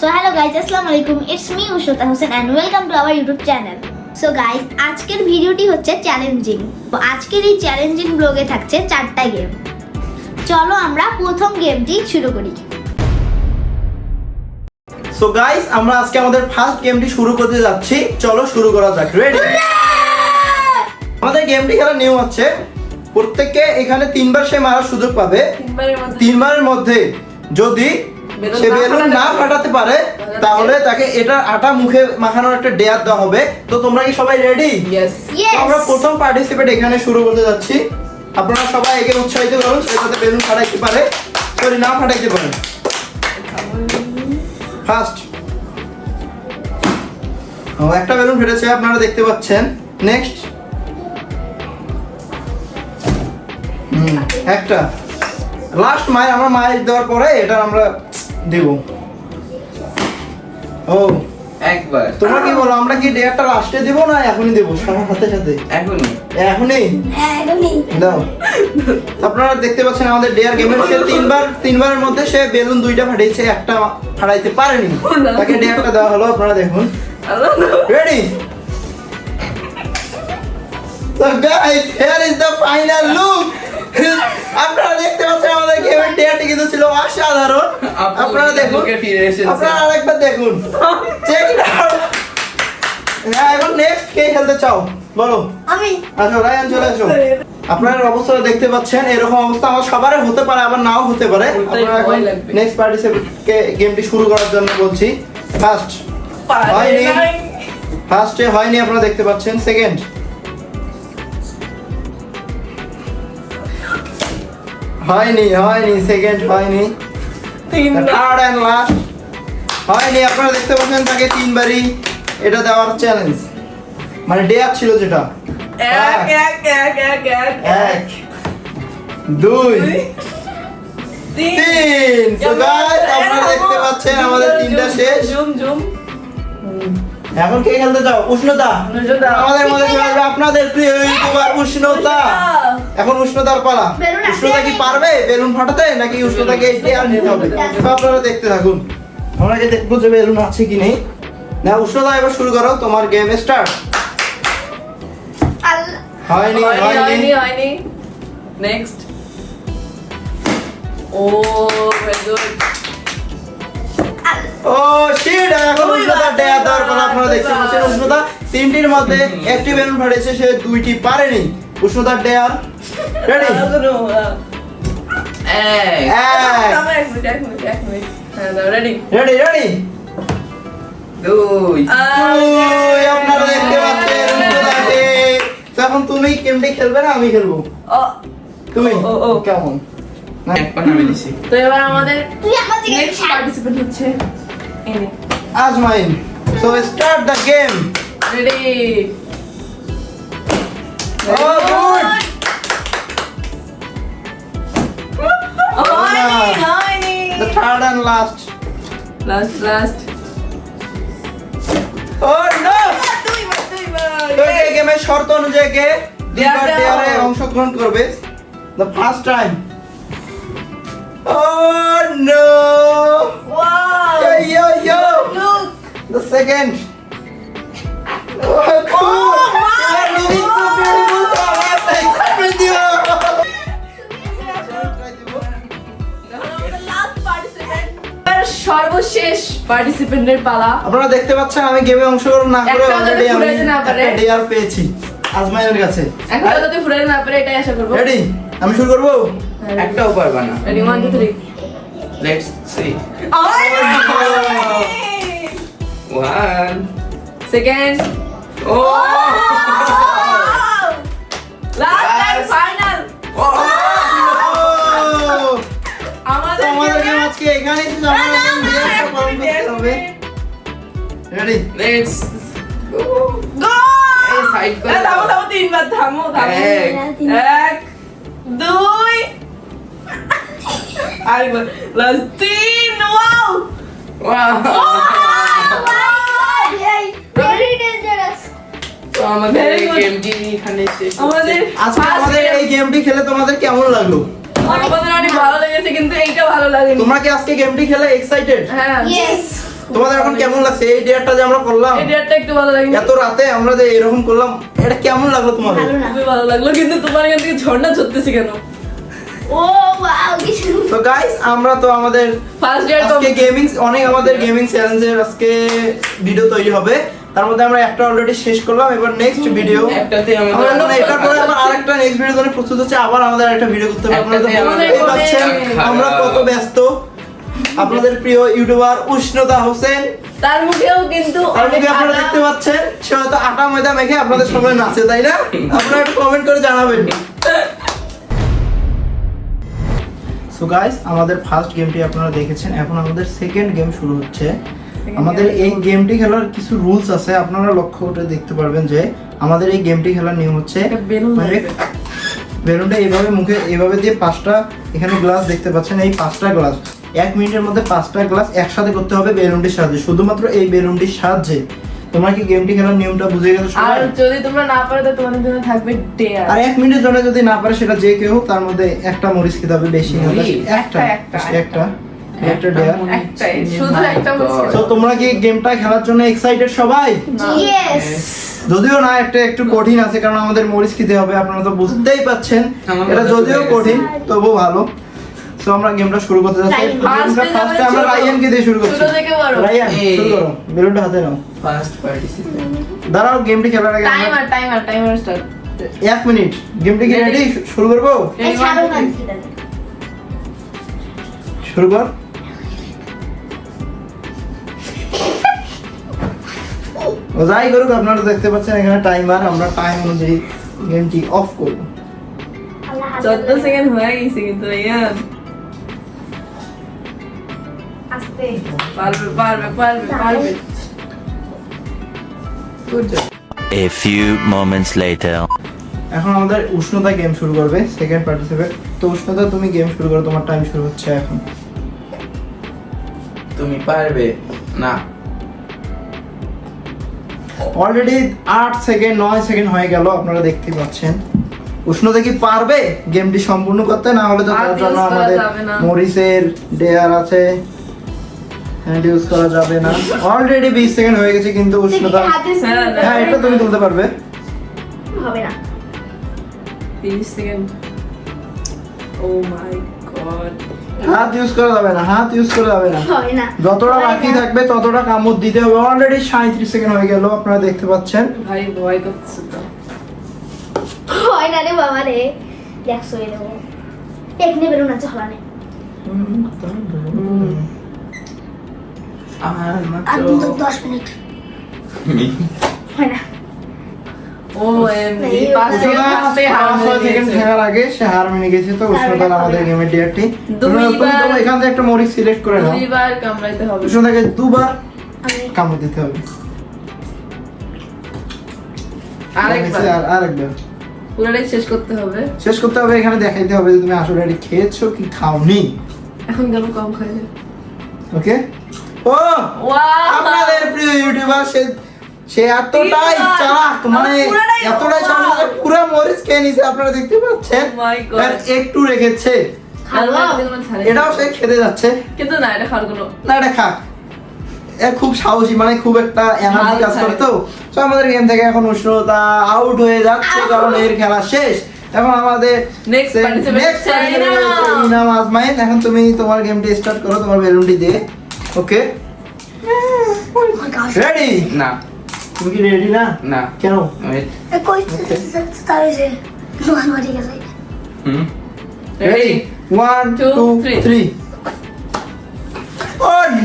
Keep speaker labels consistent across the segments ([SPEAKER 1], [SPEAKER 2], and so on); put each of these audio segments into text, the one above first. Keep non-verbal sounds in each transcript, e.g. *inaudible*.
[SPEAKER 1] So hello guys আসসালামু আলাইকুম it's me Ushta Hossain and welcome to our YouTube channel so guys আজকের ভিডিওটি হচ্ছে চ্যালেঞ্জিং আজকের এই চ্যালেঞ্জিং ব্লগে থাকছে চারটা গেম চলো আমরা প্রথম গেমটি শুরু করি।
[SPEAKER 2] সো গাইস আমরা আজকে আমাদের ফার্স্ট গেমটি শুরু করতে যাচ্ছি। চলো শুরু করা যাক। রেডি আমাদের গেমটি খেলা নিয়ম হচ্ছে প্রত্যেককে এখানে তিনবার সে মারার সুযোগ পাবে।
[SPEAKER 3] তিনবারের মধ্যে।
[SPEAKER 2] যদি সে বেলুন না ফাটাতে পারে তাহলে তাকে এটা আটা মুখে মাখানোর একটা ডেয়ার দেওয়া হবে। তো তোমরা কি সবাই রেডি আমরা প্রথম পার্টিসিপেট এখানে শুরু করতে যাচ্ছি। আপনারা সবাই একে উৎসাহিত করুন সে যাতে বেলুন ফাটাইতে পারে। সরি না ফাটাইতে পারে। ফার্স্ট ও একটা বেলুন ফেটেছে আপনারা দেখতে পাচ্ছেন। নেক্সট হুম একটা। লাস্ট মায়ের আমরা মায়ের দেওয়ার পরে এটা আমরা দেব ও
[SPEAKER 4] একবার।
[SPEAKER 2] তোমরা কি বলো আমরা কি ডেয়ারটা লাস্টে দেবো না এখনই দেবো? সবার সাথে সাথে।
[SPEAKER 4] এখনই।
[SPEAKER 2] এখনই? দাও। আপনারা দেখতে পাচ্ছেন আমাদের ডেয়ার গেমের সে তিনবার তিনবারের মধ্যে সে বেলুন দুইটা ফাটিয়েছে একটা ফাটাইতে পারেনি। তাকে ডেয়ারটা দেওয়া হলো আপনারা দেখুন। Ready So guys, here is the final look. আপনারা দেখতে পাচ্ছেন আমাদের গেমের ডেয়ারটি কিন্তু ছিল অসাধারণ। আপনারা দেখুন। আপনারা আরেকবার দেখুন। চেক ইট আউট হ্যাঁ এখন নেক্সট কে খেলতে চাও? বলো।
[SPEAKER 1] আমি।
[SPEAKER 2] আচ্ছা রায়ান চলে আসো। আপনারা অবস্থা দেখতে পাচ্ছেন এরকম অবস্থা আমার সবারই হতে পারে আবার নাও হতে পারে। আপনারা এখন নেক্সট পার্টিসিপেটকে গেমটি শুরু করার জন্য বলছি। ফার্স্ট হয়নি। ফার্স্টে হয়নি আপনারা দেখতে পাচ্ছেন। সেকেন্ড হয়নি হয়নি সেকেন্ড হয়নি। তিন থার্ড এন্ড লাস্ট হয়নি আপনারা দেখতে পাচ্ছেন তাকে তিনবারই এটা দেওয়ার চ্যালেঞ্জ মানে ডেয়ার ছিল যেটা।
[SPEAKER 3] এক এক এক এক এক
[SPEAKER 2] এক। দুই
[SPEAKER 3] তিন।
[SPEAKER 2] So guys, আপনারা দেখতে পাচ্ছেন আমাদের তিনটা শেষ।
[SPEAKER 3] Zoom zoom.
[SPEAKER 2] এখন কে খেলতে চাও? উষ্ণতা। আমাদের মধ্যে চলে আপনাদের প্রিয় ইউটিউবার উষ্ণতা। এখন উষ্ণতার পালা। উষ্ণতা কি পারবে? বেলুন ফাটাতে নাকি উষ্ণতাকে এই আর নিতে হবে? আপনারা দেখতে থাকুন। আমরা যে দেখব যে বেলুন আছে কি নেই? না উষ্ণতা এবার শুরু করো। তোমার গেম স্টার্ট হয়নি
[SPEAKER 3] হয়নি
[SPEAKER 2] হয়নি।
[SPEAKER 3] নেক্সট ও ভেরি গুড
[SPEAKER 2] ও শিট এখন উষ্ণতা দেয়া দেওয়ার আপনারা দেখতে পাচ্ছেন উষ্ণতা। তিনটির মধ্যে একটি বেলুন ফাটিয়েছে সে দুইটি পারেনি। উষ্ণতার ডেয়ার রেডি
[SPEAKER 4] এক।
[SPEAKER 2] এক।
[SPEAKER 3] এক মিনিট এক মিনিট এক মিনিট রেডি
[SPEAKER 2] রেডি রেডি
[SPEAKER 4] দুই
[SPEAKER 2] দুই আপনারা দেখতে পাচ্ছেন এখন তুমি গেমটি খেলবে না আমি খেলব? তুমি?
[SPEAKER 3] ও।
[SPEAKER 2] কেমন?
[SPEAKER 3] তো এবার আমাদের নেক্সট পার্টিসিপেন্ট হচ্ছে।
[SPEAKER 2] আজ mine so start the game
[SPEAKER 3] ready
[SPEAKER 2] oh good
[SPEAKER 3] হয়নি হয়নি
[SPEAKER 2] the third and last
[SPEAKER 3] last last
[SPEAKER 2] oh no
[SPEAKER 3] দুইবার দুইবার
[SPEAKER 2] তো এই গেমের শর্ত অনুযায়ী কে দুইবার ডেয়ারে। অংশগ্রহণ করবে the first time oh no
[SPEAKER 3] wow
[SPEAKER 2] Yo, yo, yo!
[SPEAKER 3] Look
[SPEAKER 2] The second. Oh, cool! You are looking so beautiful, so I have to accept with you.
[SPEAKER 3] সর্বশেষ পার্টিসিপেন্টের পালা
[SPEAKER 2] আপনারা দেখতে পাচ্ছেন আমি গেমে অংশগ্রহণ না করে অলরেডি আমি
[SPEAKER 3] না পারে।
[SPEAKER 2] একটা ডেয়ার পেয়েছি আজমাইনের কাছে
[SPEAKER 3] এখন যদি ফুরাইতে না পারে এটাই আশা করব
[SPEAKER 2] রেডি আমি শুরু করব
[SPEAKER 4] একটাও পারবা না
[SPEAKER 3] ready one two three
[SPEAKER 4] let's see one
[SPEAKER 3] second
[SPEAKER 4] oh
[SPEAKER 3] last and final
[SPEAKER 2] Oh!
[SPEAKER 3] আমাদের
[SPEAKER 2] আমাদের গেম আজকে এখানেই শেষ আমাদের এখন ডেয়ারটা পালন করতে হবে রেডি
[SPEAKER 4] লেটস
[SPEAKER 3] গো
[SPEAKER 4] এই সাইড করে
[SPEAKER 3] থামো থামো তিনবার থামো থামো
[SPEAKER 4] এক।
[SPEAKER 3] এক দুই
[SPEAKER 1] ডেঞ্জারাস
[SPEAKER 4] তো আমাদের এই. গেমটি শেষ হচ্ছে।
[SPEAKER 3] আমাদের
[SPEAKER 2] আজকে গেমটি খেলে তোমাদের কেমন লাগল?
[SPEAKER 3] আমাদের অনেক ভালো লেগেছে কিন্তু এইটা ভালো লাগেনি।
[SPEAKER 2] তোমরা কি আজকে গেমটি খেলে এক্সাইটেড
[SPEAKER 3] হ্যাঁ।
[SPEAKER 2] তোমাদের এখন কেমন লাগছে? এই ডেয়ারটা যে আমরা করলাম
[SPEAKER 3] এই ডেটটা একটু ভালো লাগল
[SPEAKER 2] এত রাতে আমরা যে এরকম করলাম এটা কেমন লাগল তোমাদের?
[SPEAKER 1] ভালো
[SPEAKER 3] খুবই ভালো লাগল কিন্তু তোমার এখান থেকে ঝর্ণা ঝরতেছে কেন?
[SPEAKER 2] তো গাইস আমরা তো আমাদের
[SPEAKER 3] ফার্স্ট ইয়ার
[SPEAKER 2] আজকে গেমিং অনেক আমাদের গেমিং চ্যালেঞ্জের আজকে ভিডিও তৈরি হবে। তার মধ্যে আমরা একটা অলরেডি শেষ করলাম। এবার নেক্সট ভিডিও
[SPEAKER 4] একটাতে
[SPEAKER 2] আমরা আরেকটা নেক্সট ভিডিও জন্য প্রস্তুত হচ্ছে। আবার আমাদের একটা ভিডিও করতে হবে। আপনারা তো বুঝতেই পারছেন আমরা কত ব্যস্ত। আপনাদের প্রিয় ইউটিউবার উষ্ণতা হোসেন।
[SPEAKER 3] তার মুখেও কিন্তু
[SPEAKER 2] আপনারা দেখতে পাচ্ছেন সে হয়তো আটা ময়দা মেখে আপনাদের সবাই নাচে তাই না? আপনারা একটু কমেন্ট করে জানাবেন। সো গাইস আমাদের ফার্স্ট গেমটি আপনারা দেখেছেন। এখন আমাদের সেকেন্ড গেম শুরু হচ্ছে। আমাদের এই গেমটি খেলার কিছু রুলস আছে। আপনারা লক্ষ্য করে দেখতে পারবেন যে আমাদের এই গেমটি খেলার নিয়ম হচ্ছে
[SPEAKER 3] বেলুন
[SPEAKER 2] মানে বেলুনটা এইভাবে মুখে এইভাবে দিয়ে পাঁচটা এখানে গ্লাস দেখতে পাচ্ছেন এই পাঁচটা গ্লাস এক মিনিটের মধ্যে পাঁচটা গ্লাস একসাথে করতে হবে বেলুনটির সাহায্যে। শুধুমাত্র এই বেলুনটির সাহায্যে। তোমরা কি গেমটি খেলার নিয়মটা বুঝে গেছো
[SPEAKER 3] আর যদি তোমরা না পারো তো তোমাদের জন্য থাকবে ডেয়ার
[SPEAKER 2] আর এক মিনিটের জন্য যদি না পারে সেটা যে কেউ তার মধ্যে একটা মরিচ খেতে হবে বেশি না একটা
[SPEAKER 3] একটা,
[SPEAKER 2] একটা। একটা একটা ডেয়ার
[SPEAKER 3] শুধু একটা
[SPEAKER 2] তো তোমরা কি গেমটা খেলার জন্য এক্সাইটেড সবাই?
[SPEAKER 1] ইয়েস
[SPEAKER 2] যদিও না একটা একটু কঠিন আছে কারণ আমাদের মরিচ খেতে হবে আপনারা তো বুঝতেই পাচ্ছেন এটা যদিও কঠিন তবুও ভালো। তো আমরা গেমটা শুরু করতে যাচ্ছি। ফার্স্টে আমরা রায়ানকে দিয়ে শুরু করছি। রায়ান শুরু করো। বেলুনটা হাতে নাও।
[SPEAKER 4] ফার্স্ট পার্টিসিপেন্ট
[SPEAKER 2] দাঁড়াও গেমটি খেলার আগে
[SPEAKER 3] টাইমার টাইমার টাইমার স্টার্ট
[SPEAKER 2] এক মিনিট গেমটি কি রেডি শুরু করব? শুরু কর। যাই করুক আপনারা দেখতে পাচ্ছেন এখানে টাইমার আমরা টাইম অনুযায়ী গেমটি অফ করব।
[SPEAKER 3] চোদ্দ সেকেন্ড হয়ে গেছে কিন্তু ইয়ার
[SPEAKER 1] আস্তে
[SPEAKER 3] পারবে পারবে পারবে। পারবে
[SPEAKER 5] A few moments later.
[SPEAKER 2] এখন আমাদের উষ্ণতা গেম শুরু করবে সেকেন্ড পার্টিসিপেট তো উষ্ণতা তুমি গেম শুরু করো তোমার টাইম শুরু হচ্ছে এখন।
[SPEAKER 4] তুমি পারবে না।
[SPEAKER 2] অলরেডি আট সেকেন্ড নয় সেকেন্ড হয়ে গেল আপনারা দেখতে পাচ্ছেন। উষ্ণতা কি পারবে? গেমটি সম্পূর্ণ করতে না হলে তো তার জন্য আমাদের মরিসের ডেয়ার আছে। হ্যান্ড ইউজ করা যাবে না। অলরেডি বিশ সেকেন্ড হয়ে গেছে কিন্তু উষ্ণতা
[SPEAKER 3] হ্যাঁ,
[SPEAKER 2] এটা তুমি তুলতে পারবে।
[SPEAKER 1] হবে না।
[SPEAKER 3] তিরিশ সেকেন্ড ও মাই গড
[SPEAKER 2] হাত ইউজ করা যাবে না হাত ইউজ করা যাবে না। যতটা বাকি থাকবে ততটা কামড় দিতে হবে। অলরেডি সাঁত্রিশ সেকেন্ড হয়ে গেল আপনারা দেখতে পাচ্ছেন।
[SPEAKER 3] ভাই ভয় করছে তো।
[SPEAKER 1] হয় না রে বাবা রে। দেখছ দেবো এখানে বেলুন আছে হলা নেই
[SPEAKER 4] আর
[SPEAKER 1] আর
[SPEAKER 4] মাত্র
[SPEAKER 1] কিন্তু দশ মিনিট হয় না
[SPEAKER 3] ও এমনি
[SPEAKER 1] এই
[SPEAKER 3] পাঁচ
[SPEAKER 1] উষ্ণতা
[SPEAKER 3] সেকেন্ড থাকতে হার
[SPEAKER 2] পাঁচ ছয়
[SPEAKER 3] মেনে
[SPEAKER 2] সেকেন্ড
[SPEAKER 3] গেছে।
[SPEAKER 2] থাকার আগে সে হার মেনে গেছে তো উষ্ণতা আমাদের গেমের ডিয়ারটি
[SPEAKER 3] দুইবার-
[SPEAKER 2] এখান থেকে একটা মরিচ সিলেক্ট করে নাও
[SPEAKER 3] দুইবার কামড়াইতে হবে
[SPEAKER 2] উষ্ণতাকে দুবার কামড় দিতে হবে
[SPEAKER 3] আরেকবার
[SPEAKER 2] আরেকবার
[SPEAKER 3] পুরোটাই শেষ করতে হবে
[SPEAKER 2] শেষ করতে হবে এখানে দেখাইতে হবে যে তুমি আসলে এটা খেয়েছো কি খাওনি
[SPEAKER 3] এখন কেন কম খাই
[SPEAKER 2] ওকে ও আপনাদের প্রিয় ইউটিউবার সে সে এতটাই চালাক মানে এতটাই চালাক পুরো মরিচ খেয়ে নিছে আপনারা দেখতে পাচ্ছেন।
[SPEAKER 3] Oh.
[SPEAKER 2] আর একটু রেখেছে। এটাও সে খেতে যাচ্ছে।
[SPEAKER 3] কিন্তু না এটা খাওয়ার কোনো
[SPEAKER 2] না এটা খাক। এ খুব সাহসী মানে খুব একটা এনার্জি কাজ করে তো। তো আমাদের গেম থেকে এখন উষ্ণতা আউট হয়ে যাচ্ছে কারণ এর খেলা শেষ। এখন আমাদের নেক্সট। ইনাম আজমাইন এখন তুমি তোমার গেমটি স্টার্ট করো তোমার বেলুনটি দিয়ে। ওকে রেডি
[SPEAKER 4] না
[SPEAKER 2] তুমি কি রেডি না
[SPEAKER 4] না
[SPEAKER 2] কেন ready one two three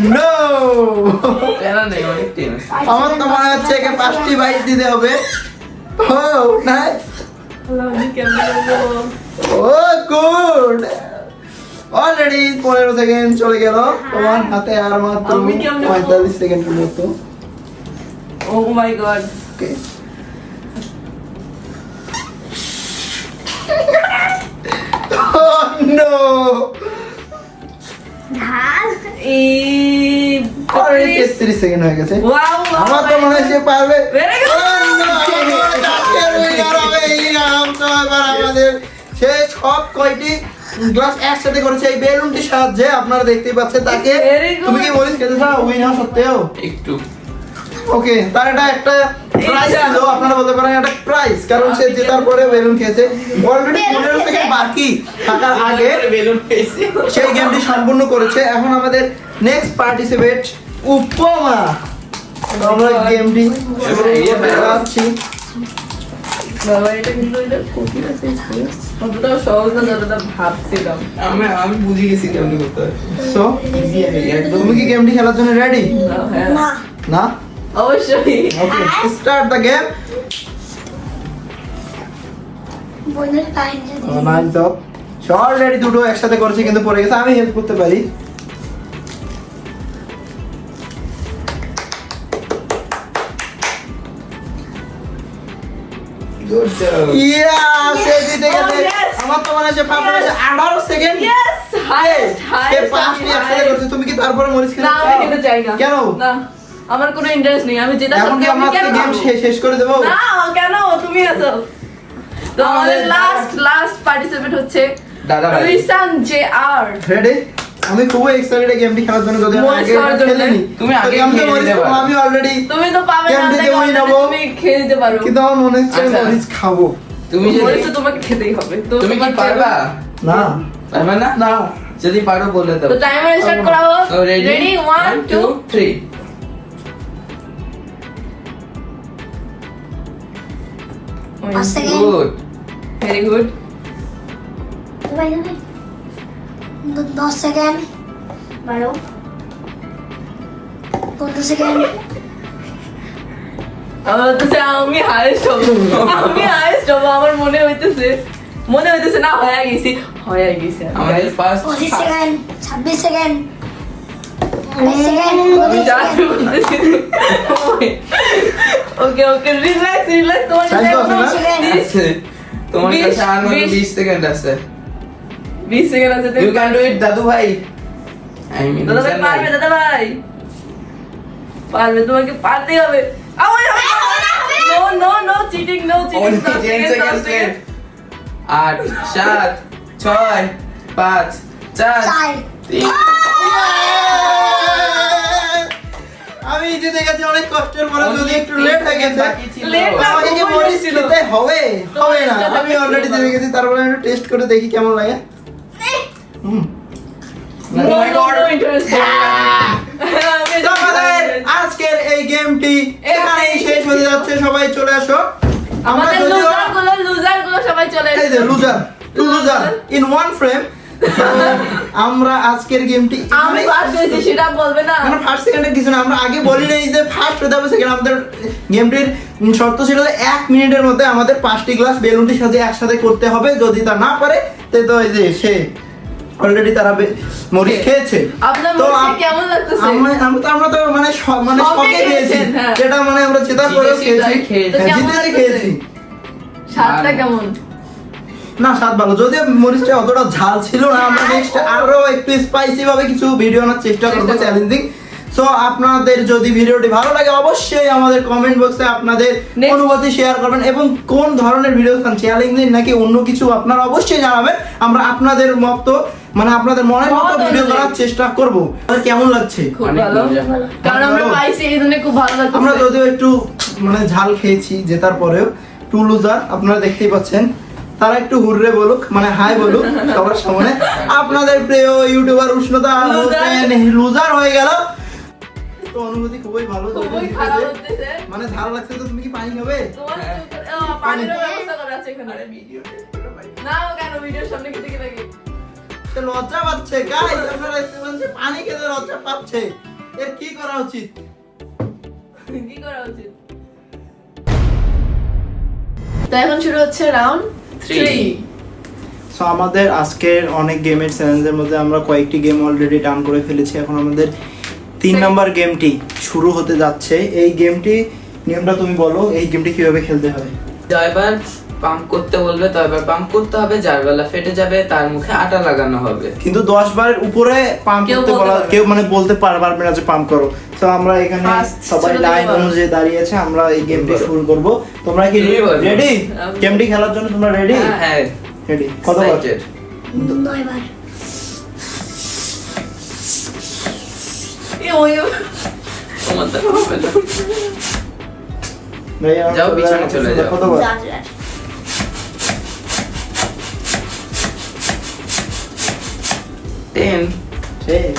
[SPEAKER 2] no আমার তো মনে হচ্ছে একে পাঁচটি বাইট দিতে হবে ও
[SPEAKER 3] করব
[SPEAKER 2] ও গুড অলরেডি পনেরো সেকেন্ড চলে গেল। তোমার হাতে আর মাত্র পঁয়তাল্লিশ সেকেন্ডের মতো।
[SPEAKER 3] ও মাই গড
[SPEAKER 2] ওকে তেত্রিশ সেকেন্ড হয়ে গেছে। আমার তো মনে হয় পারবে। *laughs* আমাদের। শেষ সব কয়টি? গ্লাস একসাথে করেছে এই বেলুনটির সাহায্যে আপনারা দেখতেই পাচ্ছেন তাকে। তুমি কি মরিচ খেতে চাও উইন হওয়া সত্ত্বেও
[SPEAKER 4] একটু।
[SPEAKER 2] ওকে তার এটা একটা প্রাইস। ছিল আপনারা বলতে পারেন একটা প্রাইস কারণ সে জেতার পরে বেলুন খেয়েছে। অলরেডি পনেরো
[SPEAKER 1] খেয়েছে।
[SPEAKER 2] সেকেন্ড বাকি থাকার আগে
[SPEAKER 4] বেলুন পেয়েছি
[SPEAKER 2] সেই গেমটি সম্পূর্ণ করেছে। এখন আমাদের নেক্সট পার্টিসিপেট উপমা। আমরা গেমটি শুরু করতে যাচ্ছি।
[SPEAKER 3] বাবা এটা কিন্তু এটা কঠিন আছে। অতটাও সহজ না যতটা ভাবছিলাম।
[SPEAKER 4] আমি আমি বুঝে গেছি কেমনি করতে হয়।
[SPEAKER 2] সো
[SPEAKER 4] একদম
[SPEAKER 2] তুমি কি গেমটি খেলার জন্য রেডি
[SPEAKER 3] না।
[SPEAKER 1] না।
[SPEAKER 2] না?
[SPEAKER 3] অবশ্যই।
[SPEAKER 2] ওকে স্টার্ট দ্য গেম
[SPEAKER 1] বোনের কাহিনী
[SPEAKER 2] নাইন তো অলরেডি দুটো একসাথে করেছে কিন্তু পড়ে গেছে। আমি হেল্প করতে পারি।
[SPEAKER 4] গুড জব
[SPEAKER 2] ইয়া সে জিতে গেছে।
[SPEAKER 3] Oh, yes!
[SPEAKER 2] আমার তো মনে হচ্ছে পাপড় আছে 18 সেকেন্ড
[SPEAKER 3] ইয়েস হাইস্ট
[SPEAKER 2] সে
[SPEAKER 3] হাইস্ট
[SPEAKER 2] পাঁচটি একসাথে করছে তুমি কি তারপরে মরিচ খেতে
[SPEAKER 3] না আমি? খেতে চাই না।
[SPEAKER 2] কেন?
[SPEAKER 3] না আমার কোনো ইন্টারেস্ট নেই আমি যেটা
[SPEAKER 2] এখন আমরা
[SPEAKER 3] আমি কেন
[SPEAKER 2] গেম
[SPEAKER 3] খাব?
[SPEAKER 2] শেষ করে দেবো?
[SPEAKER 3] না কেন? তুমি আছো। তো আমাদের লাস্ট লাস্ট পার্টিসিপেট হচ্ছে
[SPEAKER 4] দাদা ভাই।
[SPEAKER 3] রিসান জে আর
[SPEAKER 2] রেডি আমি খুবই এক্সাইটেড এই গেমটি খেলার জন্য যদি আমি আগে খেলিনি
[SPEAKER 4] তুমি আগে
[SPEAKER 2] আমি তো মরিচ খাব, আমি অলরেডি
[SPEAKER 3] তুমি তো পাবে না? তুমি খেয়ে নিতে পারো।
[SPEAKER 2] কিন্তু আমার মনে হচ্ছে
[SPEAKER 4] আচ্ছা।
[SPEAKER 2] মরিচ খাব।
[SPEAKER 4] তুমি যদি
[SPEAKER 3] মরিচ তো তোমাকে খেতেই হবে। তো
[SPEAKER 4] তুমি কি
[SPEAKER 3] তোমার
[SPEAKER 4] পারবা?
[SPEAKER 2] না।
[SPEAKER 4] পারবা না?
[SPEAKER 2] না।
[SPEAKER 4] যদি পারো বলে দাও।
[SPEAKER 3] তো টাইমার স্টার্ট করাবো
[SPEAKER 4] তো রেডি
[SPEAKER 3] রেডি 1 2
[SPEAKER 4] থ্রি
[SPEAKER 1] পাঁচ সেকেন্ড
[SPEAKER 4] গুড
[SPEAKER 3] ভেরি গুড
[SPEAKER 1] ভাই ভাই দশ সেকেন্ড বারো পনেরো সেকেন্ড
[SPEAKER 3] আমার হচ্ছে আমি হাইস্ট হব আমি হাইস্ট হব আমার মনে হইতেছে মনে হইতেছে না হয়ে গেছি হয়ে গেছি
[SPEAKER 4] আমাদের ফার্স্ট
[SPEAKER 1] পঁচিশ সেকেন্ড ছাব্বিশ second
[SPEAKER 3] okay okay relax relax তোমার
[SPEAKER 2] আছে
[SPEAKER 3] এখনও
[SPEAKER 2] না?
[SPEAKER 3] তিরিশ-
[SPEAKER 4] আছে তোমার
[SPEAKER 3] বিশ,
[SPEAKER 4] কাছে আর মাত্র 20 সেকেন্ড আছে
[SPEAKER 3] বিশ সেকেন্ড আছে
[SPEAKER 4] ইউ ক্যান ডু ইট দাদু ভাই
[SPEAKER 3] দাদা ভাই পারবে দাদা ভাই পারবে তোমাকে পারতেই হবে no no no cheating no
[SPEAKER 4] Only
[SPEAKER 3] cheating
[SPEAKER 4] 10 seconds left. আট সাত ছয় পাঁচ চার তিন
[SPEAKER 2] আমি জিতে গেছি অনেক কষ্টের পরে যদি
[SPEAKER 4] Only
[SPEAKER 2] একটু লেট হয়ে গেছে। আমাকে কি
[SPEAKER 3] সময়
[SPEAKER 2] মরিচ
[SPEAKER 3] ছিল।
[SPEAKER 2] খেতে হবে? হবে না। *laughs* আমি অলরেডি জিতে গেছি তারপরে আমি টেস্ট করে দেখি কেমন লাগে। হুম।
[SPEAKER 3] No
[SPEAKER 4] Oh.
[SPEAKER 3] নো ইন্টারেস্ট
[SPEAKER 2] তো আমাদের আজকের এই এখানেই শেষ হতে যাচ্ছে সবাই চলে আসো।
[SPEAKER 3] আমাদের লুজারগুলো লুজারগুলো সবাই চলে
[SPEAKER 2] এই যে loser to loser in one frame আমরা আজকের গেমটি
[SPEAKER 3] আমি ফার্স্ট হয়েছি সেটা বলবে না।
[SPEAKER 2] আমরা ফার্স্ট সেকেন্ডে কিছু না আমরা আগে বলি নাই যে ফার্স্ট হতে হবে সেকেন্ড আমাদের গেমটির শর্ত ছিল যে এক মিনিটের মধ্যে আমাদের পাঁচটি গ্লাস বেলুনটির সাথে একসাথে করতে হবে যদি তা না পারে তে তো এই যে সে অলরেডি তারা মরিচ খেয়েছে। তো
[SPEAKER 3] কেমন লাগতেছে?
[SPEAKER 2] আমরা আমরা তো আমরা তো মানে মানে
[SPEAKER 3] শখে
[SPEAKER 2] খেয়েছি।
[SPEAKER 3] হ্যাঁ।
[SPEAKER 2] যেটা মানে আমরা
[SPEAKER 4] জিতেছি
[SPEAKER 2] খেয়েছি। জিতে খেয়েছি।
[SPEAKER 3] স্বাদটা কেমন?
[SPEAKER 2] না স্বাদ ভালো। যদিও মরিচটা অতটা ঝাল ছিল না আমরা নেক্সট আরও একটু স্পাইসি ভাবে কিছু ভিডিও আনার চেষ্টা করব চ্যালেঞ্জিং সো আপনাদের যদি ভিডিওটি ভালো লাগে অবশ্যই আমাদের কমেন্ট বক্সে আপনাদের অনুভূতি শেয়ার করবেন এবং কোন ধরনের ভিডিও চান চ্যালেঞ্জিং নাকি অন্য কিছু আপনারা অবশ্যই জানাবেন। আমরা আপনাদের মতো মানে আপনাদের মনের মতো ভিডিও করার চেষ্টা করব। আপনাদের কেমন লাগছে?
[SPEAKER 3] খুব ভালো। কারণ আমরা পাইছি এই জন্য খুব ভালো লাগছে
[SPEAKER 2] আমরা যদিও একটু মানে ঝাল খেয়েছি জেতার পরেও। টু লুজার আপনারা দেখতেই পাচ্ছেন। তারা একটু হুররে বলুক মানে হাই বলুক সবার সামনে। আপনাদের প্রিয় ইউটিউবার উষ্ণতা। লুজার। হয়ে গেল। তো অনুভূতি খুবই ভালো মানে ঝাল লাগছে তো তুমি কি পানি খাবে
[SPEAKER 3] তোমার। ও, পানির ব্যবস্থা করা আছে এখানে। না
[SPEAKER 2] সে লজ্জা পাচ্ছে। গাইস আপনারা দেখতে পাচ্ছেন পানি খেতে লজ্জা পাচ্ছে। এর কি করা উচিত?
[SPEAKER 3] কি করা উচিত? তো এখন শুরু হচ্ছে রাউন্ড থ্রি
[SPEAKER 2] সো আমাদের আজকের অনেক গেমের চ্যালেঞ্জের মধ্যে আমরা কয়েকটি গেম অলরেডি ডান করে ফেলেছি। এখন আমাদের তিন নাম্বার গেমটি শুরু হতে যাচ্ছে। এই গেমটি নিয়মটা তুমি বলো এই গেমটি কীভাবে খেলতে হয়?
[SPEAKER 4] জয়বার পাম্প করতে বলবে তয়বার পাম্প করতে হবে যার বেলা ফেটে যাবে তার মুখে আটা লাগানো হবে।
[SPEAKER 2] কিন্তু দশ বারের উপরে পাম্প করতে বলা কেউ মানে বলতে পারবে না যে পাম্প করো। তো আমরা এখানে সবাই লাইন অনুযায়ী দাঁড়িয়ে আছে আমরা এই গেমটি শুরু করব। তোমরা কি রেডি গেমটি খেলার জন্য তোমরা রেডি
[SPEAKER 4] হ্যাঁ হ্যাঁ।
[SPEAKER 2] রেডি কতবার
[SPEAKER 4] Excited.
[SPEAKER 1] নয় বার
[SPEAKER 4] তোমার দ্বারা হবে না
[SPEAKER 2] ভাই, আমার চলে যাও।
[SPEAKER 4] চলে যাও।
[SPEAKER 2] কতবার?
[SPEAKER 1] দশ বার
[SPEAKER 4] টেন
[SPEAKER 2] ঠিক।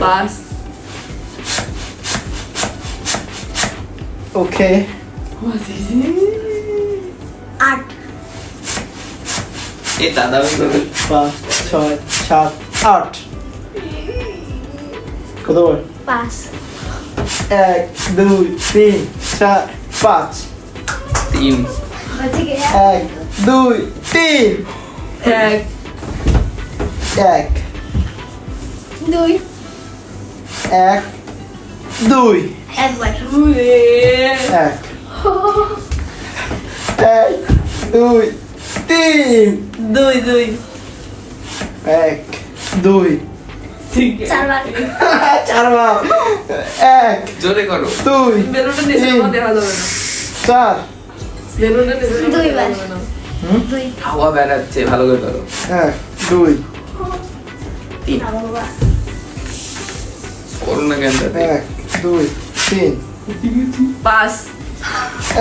[SPEAKER 3] পাস
[SPEAKER 2] ওকে
[SPEAKER 1] আট
[SPEAKER 4] এ দাদা
[SPEAKER 2] পাঁচ ছয় সাত আট কতবার
[SPEAKER 1] পাঁচ
[SPEAKER 2] এক দুই তিন চার পাঁচ
[SPEAKER 4] তিন
[SPEAKER 2] এক দুই তিন
[SPEAKER 3] এক
[SPEAKER 2] এক
[SPEAKER 1] দুই
[SPEAKER 2] এক দুই এক এক দুই তিন
[SPEAKER 3] দুই দুই
[SPEAKER 2] এক দুই
[SPEAKER 1] চারবার
[SPEAKER 2] এক
[SPEAKER 4] জোরে করো
[SPEAKER 2] দুই চার।
[SPEAKER 4] হাওয়া বেড়াচ্ছে ভালো করে করো
[SPEAKER 2] এক দুই
[SPEAKER 4] তিন করো না
[SPEAKER 2] এক দুই তিন
[SPEAKER 3] পাস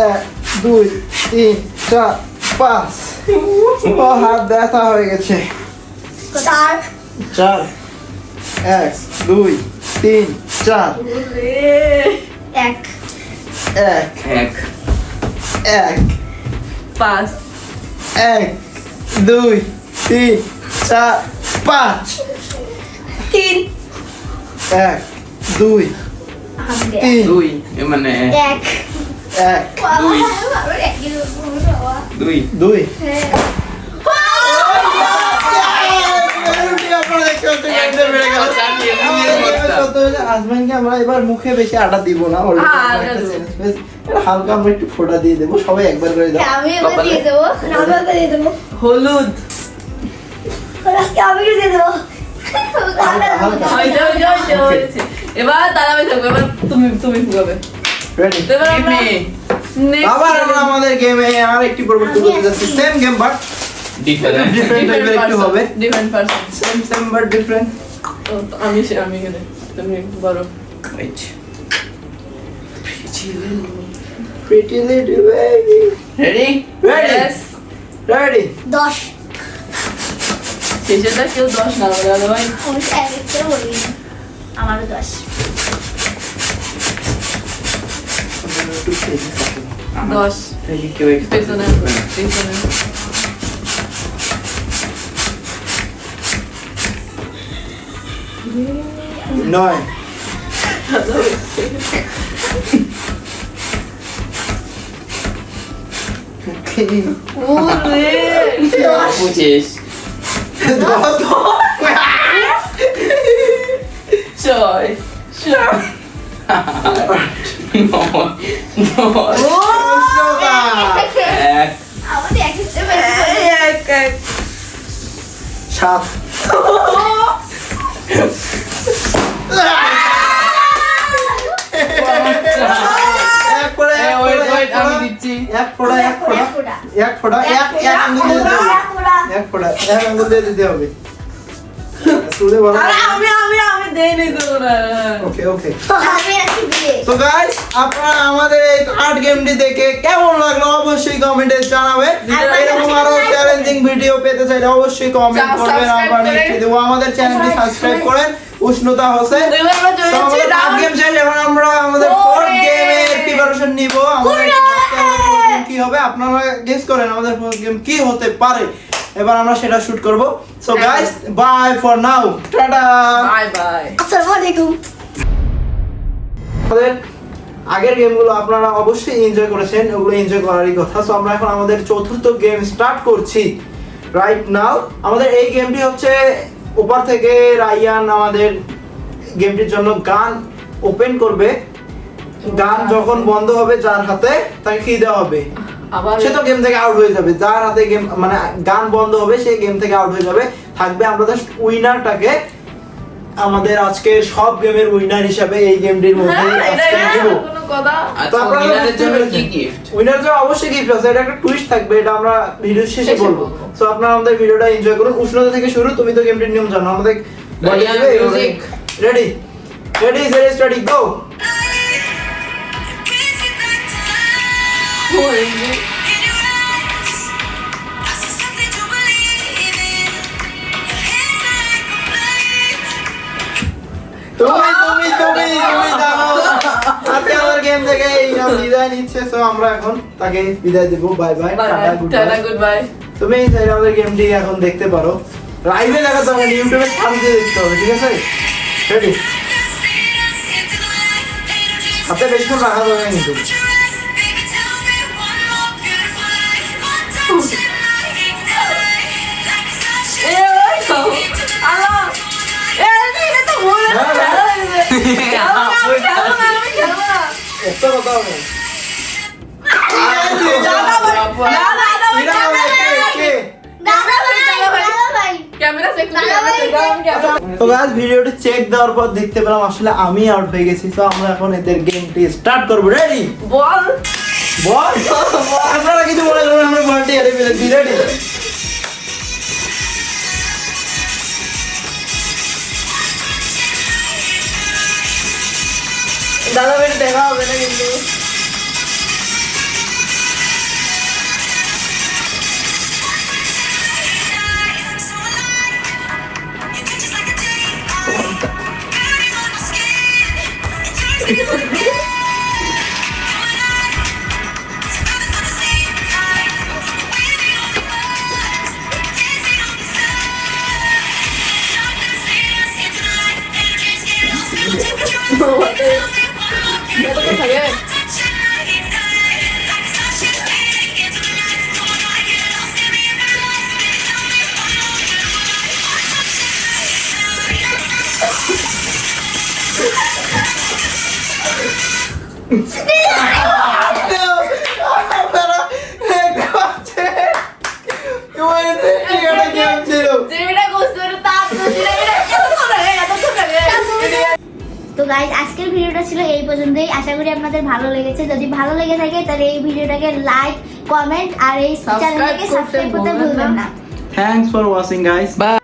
[SPEAKER 2] এক দুই তিন চার পাঁচ ও হাত ব্যথা হয়ে গেছে
[SPEAKER 1] চার
[SPEAKER 2] চার এক দুই তিন চার
[SPEAKER 1] এক।
[SPEAKER 2] এক।
[SPEAKER 4] এক।
[SPEAKER 2] এক
[SPEAKER 3] পাঁচ
[SPEAKER 2] এক দুই তিন চার পাঁচ।
[SPEAKER 1] তিন।
[SPEAKER 2] এক দুই তিন।
[SPEAKER 4] দুই মানে
[SPEAKER 1] এক।
[SPEAKER 2] এক
[SPEAKER 4] দুই। দুই।
[SPEAKER 2] দুই হাজবেন্ডকে আমরা এবার মুখে বেশি আটা দিব না
[SPEAKER 3] হ্যাঁ,
[SPEAKER 2] হালকা আমরা একটু ফোটা দিয়ে দেবো সবাই একবার করে দাও।
[SPEAKER 1] আমি দিয়ে দেবো আমি দিয়ে দেবো।
[SPEAKER 3] হলুদ।
[SPEAKER 1] আমি দিয়ে দেবো।
[SPEAKER 2] হালকা হালকা।
[SPEAKER 3] ওই যে, ওই যে, ওই যে, ওই যে। এবার দাঁড়াবে থাকবে এবার তুমি তুমি ফুগাবে
[SPEAKER 2] রেডি
[SPEAKER 3] এবার আমরা
[SPEAKER 2] আবার আমরা আমাদের গেমে আর একটি পরিবর্তন করতে যাচ্ছি। Same game but
[SPEAKER 4] different
[SPEAKER 2] different টাইপের একটু হবে।
[SPEAKER 3] different person.
[SPEAKER 2] Same same but different
[SPEAKER 3] ও, আমি সে আমি এখানে তুমি বড়
[SPEAKER 4] wait
[SPEAKER 2] pretty little baby
[SPEAKER 4] ready
[SPEAKER 2] ready
[SPEAKER 3] Yes.
[SPEAKER 2] Ready
[SPEAKER 1] দশ
[SPEAKER 3] শেষেটা কেউ দশ না বলে দাদা ভাই
[SPEAKER 1] আমি তো এক এক করে বলি আমারও দশ
[SPEAKER 3] দশ
[SPEAKER 4] কেউ
[SPEAKER 3] পেছনে পেছনে
[SPEAKER 2] নয়
[SPEAKER 3] ওরে
[SPEAKER 4] পঁচিশ
[SPEAKER 2] দশ
[SPEAKER 3] ছয় সাত
[SPEAKER 4] নয় দশ
[SPEAKER 2] উষ্ণতা
[SPEAKER 4] এক
[SPEAKER 1] আমাদের এক এক করে
[SPEAKER 3] এক এক
[SPEAKER 2] সাত এক
[SPEAKER 3] দিচ্ছি।
[SPEAKER 2] এক এক
[SPEAKER 1] এক ফোঁটা।
[SPEAKER 2] এক এক আঙ্গুল দিয়ে দিতে হবে। এক এক আঙ্গুল দিয়ে দিতে হবে। বলো
[SPEAKER 3] আমি আমি আমি দেই তো
[SPEAKER 2] ওকে ওকে।
[SPEAKER 1] আমি আছি বিয়ে।
[SPEAKER 2] তো গাইস আপনারা আমাদের এই কার্ড গেমটি দেখে কেমন লাগল অবশ্যই কমেন্টে জানাবেন এরকম আরও চ্যালেঞ্জিং ভিডিও পেতে চাইলে অবশ্যই কমেন্ট করবেন আমরা
[SPEAKER 3] করে-
[SPEAKER 2] লিখে আমাদের চ্যানেলটি সাবস্ক্রাইব করেন। উষ্ণতা হোসেন
[SPEAKER 3] আমরা
[SPEAKER 2] তো আমাদের কার্ড গেম শেষ। এখন আমরা আমাদের ফোর্থ গেমের প্রিপারেশন নিব। game কি হবে? আপনারা গেস করেন আমাদের গেম কি হতে পারে। এবার আমরা সেটা শুট করব। So guys bye for now tata
[SPEAKER 3] bye bye
[SPEAKER 1] আসসালামু আলাইকুম
[SPEAKER 2] আমাদের আগের গেমগুলো আপনারা অবশ্যই এনজয় করেছেন। ওগুলো এনজয় করারই কথা। সো আমরা এখন আমাদের চতুর্থ গেম স্টার্ট করছি রাইট নাও আমাদের এই গেমটি হচ্ছে উপর থেকে রাইয়ান আমাদের গেমটির জন্য গান ওপেন করবে। গান যখন বন্ধ হবে যার হাতে তাকে কি দেওয়া হবে। সে তো গেম থেকে আউট হয়ে যাবে। যার হাতে গেম মানে গান বন্ধ হবে সে গেম থেকে আউট হয়ে যাবে। থাকবে আমরা জাস্ট উইনারটাকে আমাদের আজকে সব গেমের উইনার হিসাবে এই গেমটির মধ্যে
[SPEAKER 3] হ্যাঁ, এটা-
[SPEAKER 2] আজকে
[SPEAKER 3] কথা।
[SPEAKER 4] আচ্ছা
[SPEAKER 2] আপনারা তো
[SPEAKER 4] উইনারের
[SPEAKER 2] বুঝতে
[SPEAKER 4] জন্য কি
[SPEAKER 2] পেরেছেন।
[SPEAKER 4] গিফট
[SPEAKER 2] উইনার জন্য অবশ্যই গিফট আছে। এটা একটা টুইস্ট থাকবে এটা আমরা ভিডিও শেষে বলব।
[SPEAKER 3] বলব।
[SPEAKER 2] সো আপনারা আমাদের ভিডিওটা এনজয় করুন। উষ্ণতা থেকে শুরু তুমি তো গেমটির নিয়ম জানো। আমাদের. Ready ready ready steady go তুমি তুমি তুমি তুমি জানো আজকে আমাদের গেম থেকে বিদায় নিচ্ছে সো আমরা এখন তাকে বিদায় দেবো বাই বাই টাটা গুড
[SPEAKER 3] বাই
[SPEAKER 2] তুমি চাইলে আমাদের গেমটি এখন দেখতে পারো লাইভে দেখাতে হবে ইউটিউবে সার্চ দিয়ে দেখতে হবে ঠিক আছে রেডি হাতে বেশিক্ষণ রাখা যাবে কিন্তু
[SPEAKER 3] তো
[SPEAKER 2] গাইস ভিডিওটি চেক দেওয়ার পর দেখতে পেলাম আসলে আমি আউট হয়ে গেছি তো আমরা এখন এদের গেমটি স্টার্ট করব। রেডি
[SPEAKER 3] বল
[SPEAKER 2] বল আপনারা কিছু মনে করবেন আমরা বলটি হেরে ফেলেছি রেডি
[SPEAKER 3] দাদা ভাই দেখা হবে না কিন্তু এটা তো
[SPEAKER 1] গাইজ আজকের ভিডিওটা ছিল এই পর্যন্তই। আশা করি আপনাদের ভালো লেগেছে। যদি ভালো লেগে থাকে তাহলে এই ভিডিওটাকে লাইক কমেন্ট আর এই চ্যানেলটাকে সাবস্ক্রাইব করতে
[SPEAKER 3] ভুলবেন
[SPEAKER 1] না।
[SPEAKER 2] Thanks for watching guys
[SPEAKER 4] bye